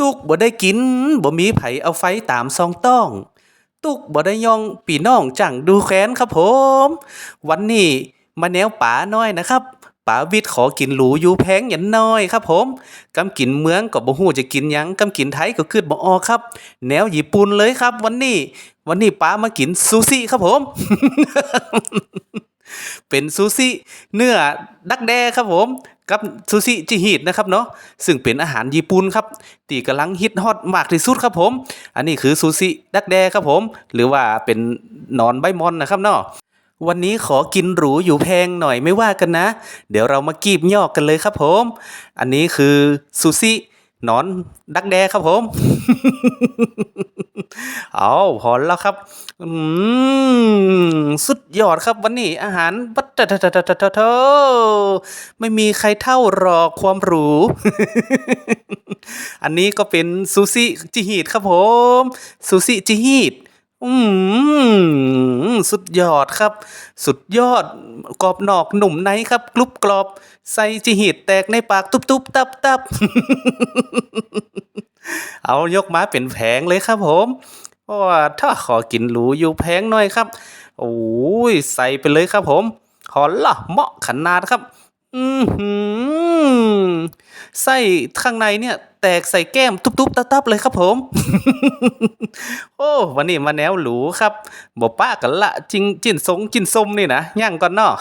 ตุกบ่ได้กินบ่มีไผเอาไฟตามซองต้อง ตุกบ่ได้ย่องปีน้องจังดูแค้นครับผม วันนี้มาแนวป๋าน้อยนะครับป๋าวิทย์ขอกินหรูอยู่แพงอย่างน้อยครับผมกำกินเมืองก็บ่ฮู้จะกินหยังกำกินไทยก็คิดบ่ออครับ แนวญี่ปุ่นเลยครับ วันนี้วันนี้ป๋ามากินซูชิครับผม เป็นซูชิเนื้อดักแด้ครับผม กับซูชิจิฮิตนะครับเนาะซึ่งเป็นอาหารญี่ปุ่นครับที่กำลังฮิตฮอตมากที่สุดครับผม อันนี้คือซูชิดักแด้ครับผม หรือว่าเป็นนอนใบมอนนะครับเนาะวันนี้ขอกินหรูอยู่แพงหน่อยไม่ว่ากันนะ เดี๋ยวเรามากีบยอกกันเลยครับผม อันนี้คือซูชิ นอนดักแดครับผม เอาพอแล้วครับ อืม สุดยอดครับวันนี้อาหารบัตเตอร์ไม่มีใครเท่าหรอกความหรู อันนี้ก็เป็นซูชิจิฮีดครับผม ซูชิจิฮีดอืม สุดยอดครับ สุดยอดกรอบนอกหนุ่มในครับ กรุบกรอบใส่จิฮีดแตกในปากตุบตุบตับตับเอายกมาเป็นแผงเลยครับผมเพราะว่าถ้าขอกินหรูอยู่แพงหน่อยครับ โอ้ยใส่ไปเลยครับผมขอละเหมาะขนาดครับ อือหือ ไส้ข้างในเนี่ย แตกใส่แก้มทุบๆตับๆเลยครับผม โอ้วันนี้มาแนวหรูครับบอกป้ากันละจิงจินสงจินสมนี่นะย่างก่อนเนาะ